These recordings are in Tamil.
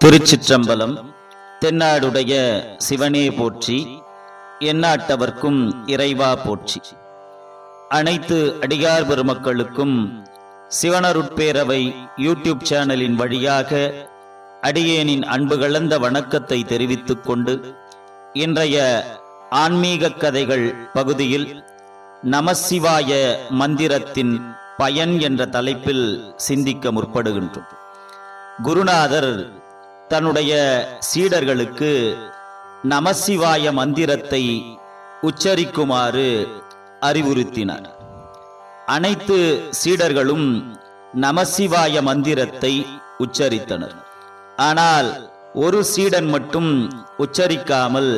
திருச்சிற்றம்பலம் தென்னாடுடைய சிவனே போற்றி எந்நாட்டவர்க்கும் இறைவா போற்றி. அனைத்து அடியார் பெருமக்களுக்கும் சிவனருட்பேரவை யூடியூப் சேனலின் வழியாக அடியேனின் அன்பு கலந்த வணக்கத்தை தெரிவித்துக் கொண்டு இன்றைய ஆன்மீக கதைகள் பகுதியில் நமசிவாய மந்திரத்தின் பயன் என்ற தலைப்பில் சிந்திக்க முற்படுகின்றோம். குருநாதர் தன்னுடைய சீடர்களுக்கு நமசிவாய மந்திரத்தை உச்சரிக்குமாறு அறிவுறுத்தினார். அனைத்து சீடர்களும் நமசிவாய மந்திரத்தை உச்சரித்தனர். ஆனால் ஒரு சீடன் மட்டும் உச்சரிக்காமல்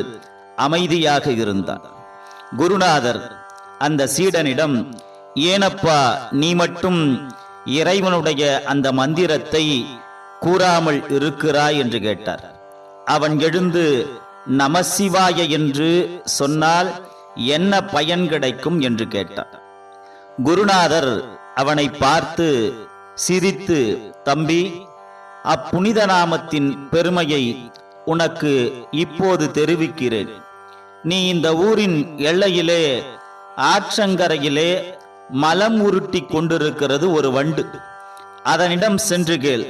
அமைதியாக இருந்தான். குருநாதர் அந்த சீடனிடம் ஏனப்பா நீ மட்டும் இறைவனுடைய அந்த மந்திரத்தை கூறாமல் இருக்கிறாய் என்று கேட்டார். அவன் எழுந்து நமசிவாய என்று சொன்னால் என்ன பயன் கிடைக்கும் என்று கேட்டார் குருநாதர் அவனை பார்த்து சிரித்து தம்பி அப்புனித நாமத்தின் பெருமையை உனக்கு இப்போது தெரிவிக்கிறேன். நீ இந்த ஊரின் எல்லையிலே ஆற்றங்கரையிலே மலம் உருட்டி கொண்டிருக்கிறது ஒரு வண்டு. அதனிடம் சென்று கேள்.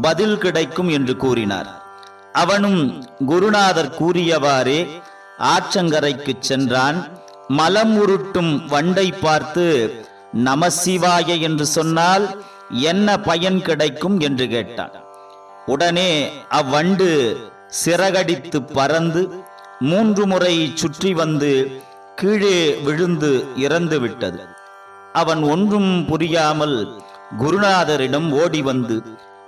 பதில் கிடைக்கும் என்று கூறினார். அவனும் குருநாதர் கூறியவாறே ஆற்றங்கரைக்கு சென்றான். மலம் உருட்டும் வண்டை பார்த்து நமசிவாய என்று சொன்னால் என்ன பயன் கிடைக்கும்? என்று கேட்டான். உடனே அவ்வண்டு சிறகடித்து பறந்து மூன்று முறை சுற்றி வந்து கீழே விழுந்து இறந்து விட்டது. அவன் ஒன்றும் புரியாமல் குருநாதரிடம் ஓடி வந்து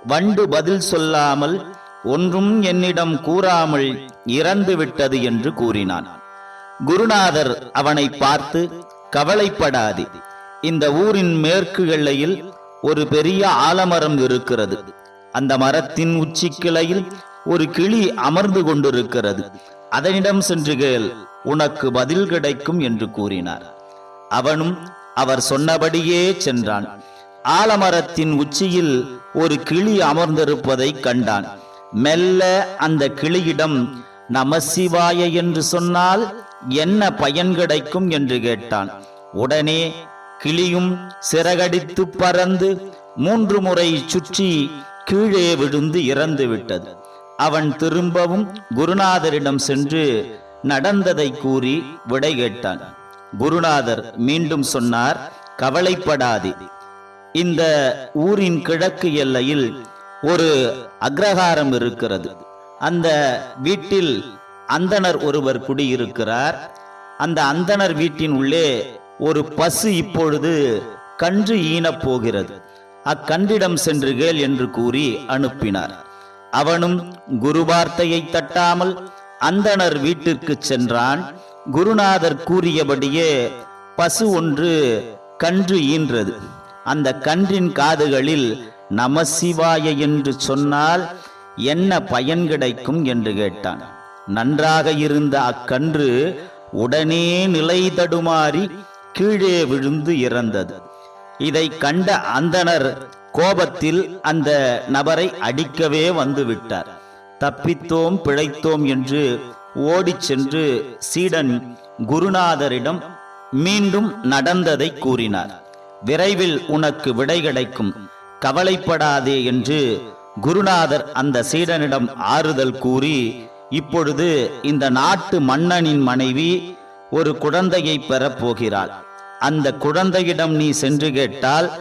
வண்டு பதில் சொல்லாமல் ஒன்றும் என்னிடம் கூறாமல் இறந்து விட்டது என்று கூறினான். குருநாதர் அவனை பார்த்து கவலைப்படாதே. இந்த ஊரின் மேற்கு எல்லையில் ஒரு பெரிய ஆலமரம் இருக்கிறது. அந்த மரத்தின் உச்சி கிளையில் ஒரு கிளி அமர்ந்து கொண்டிருக்கிறது. அதனிடம் சென்று கேள் உனக்கு பதில் கிடைக்கும் என்று கூறினார். அவனும் அவர் சொன்னபடியே சென்றான். ஆலமரத்தின் உச்சியில் ஒரு கிளி அமர்ந்திருப்பதை கண்டான். மெல்ல அந்த கிளியிடம் நமசிவாய என்று சொன்னால் என்ன பயன் கிடைக்கும் என்று கேட்டான். உடனே கிளியும் சிறகடித்து பறந்து மூன்று முறை சுற்றி கீழே விழுந்து இறந்து விட்டது. அவன் திரும்பவும் குருநாதரிடம் சென்று நடந்ததை கூறி விடை கேட்டான். குருநாதர் மீண்டும் சொன்னார் கவலைப்படாதே இந்த ஊரின் கிழக்கு எல்லையில் ஒரு அக்ரஹாரம் இருக்கிறது. அந்த வீட்டில் அந்தணர் ஒருவர் குடியிருக்கிறார். அந்த அந்தணர் வீட்டின் உள்ளே ஒரு பசு இப்பொழுது கன்று ஈனப் போகிறது. அக்கன்றிடம் சென்று கேள் என்று கூறி அனுப்பினார். அவனும் குரு வார்த்தையை தட்டாமல் அந்தணர் வீட்டிற்கு சென்றான். குருநாதர் கூறியபடியே பசு ஒன்று கன்று ஈன்றது. அந்த கன்றின் காதுகளில் நமசிவாய என்று சொன்னால் என்ன பயன் கிடைக்கும் என்று கேட்டான். நன்றாக இருந்த அக்கன்று உடனே நிலை தடுமாறி கீழே விழுந்து இறந்தது. இதை கண்ட அந்தணர் கோபத்தில் அந்த நபரை அடிக்கவே வந்து விட்டார். தப்பித்தோம் பிழைத்தோம் என்று ஓடிச் சென்று சீடன் குருநாதரிடம் மீண்டும் நடந்ததை கூறினார். விரைவில் உனக்கு விடை கிடைக்கும். கவலைப்படாதே என்று குருநாதர் அந்த சீடனிடம் ஆறுதல் கூறி இப்பொழுது இந்த நாட்டு மன்னனின் மனைவி ஒரு குழந்தையை பெறப்போகிறாள் அந்த குழந்தையிடம் நீ சென்று கேட்டால்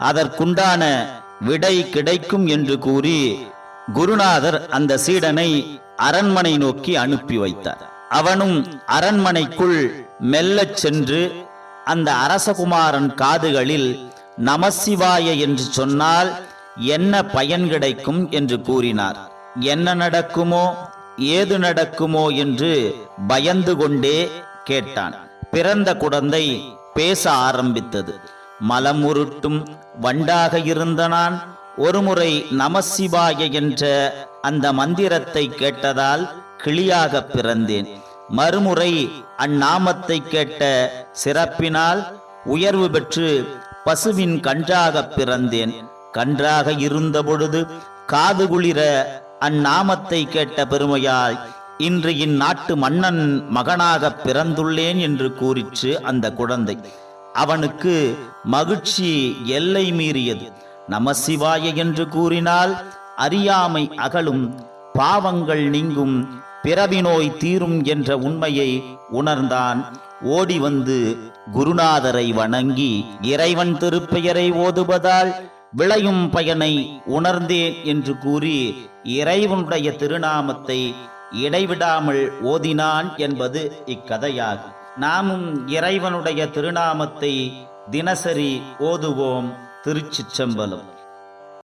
அதற்குண்டான விடை கிடைக்கும் என்று கூறி குருநாதர் அந்த சீடனை அரண்மனை நோக்கி அனுப்பி வைத்தார். அவனும் அரண்மனைக்குள் மெல்லச் சென்று அந்த அரசகுமாரன் காதுகளில் நமசிவாய என்று சொன்னால் என்ன பயன் கிடைக்கும் என்று கூறினார். என்ன நடக்குமோ ஏது நடக்குமோ என்று பயந்து கொண்டே கேட்டான். பிறந்த குழந்தை பேச ஆரம்பித்தது. மலம் உருட்டும் வண்டாக இருந்த நான் ஒருமுறை நமசிவாய என்ற அந்த மந்திரத்தை கேட்டதால் கிளியாக பிறந்தேன். மறுமுறை அந்நாமத்தை கேட்ட சிறப்பினால் உயர்வு பெற்று பசுவின் கன்றாக பிறந்தேன். கன்றாக இருந்த பொழுது காது குளிர அந்நாமத்தை கேட்ட பெருமையால் இன்று இந்நாட்டு மன்னன் மகனாகப் பிறந்துள்ளேன் என்று கூறிற்று அந்த குழந்தை. அவனுக்கு மகிழ்ச்சி எல்லை மீறியது. நமசிவாய என்று கூறினால் அறியாமை அகலும் பாவங்கள் நீங்கும் பிறவி நோய் தீரும் என்ற உண்மையை உணர்ந்தான். ஓடி வந்து குருநாதரை வணங்கி இறைவன் திருப்பெயரை ஓதுவதால் விளையும் பயனை உணர்ந்தேன் என்று கூறி இறைவனுடைய திருநாமத்தை இடைவிடாமல் ஓதினான் என்பது இக்கதையாகும். நாமும் இறைவனுடைய திருநாமத்தை தினசரி ஓதுவோம் திருச்சிச்சம்பலம்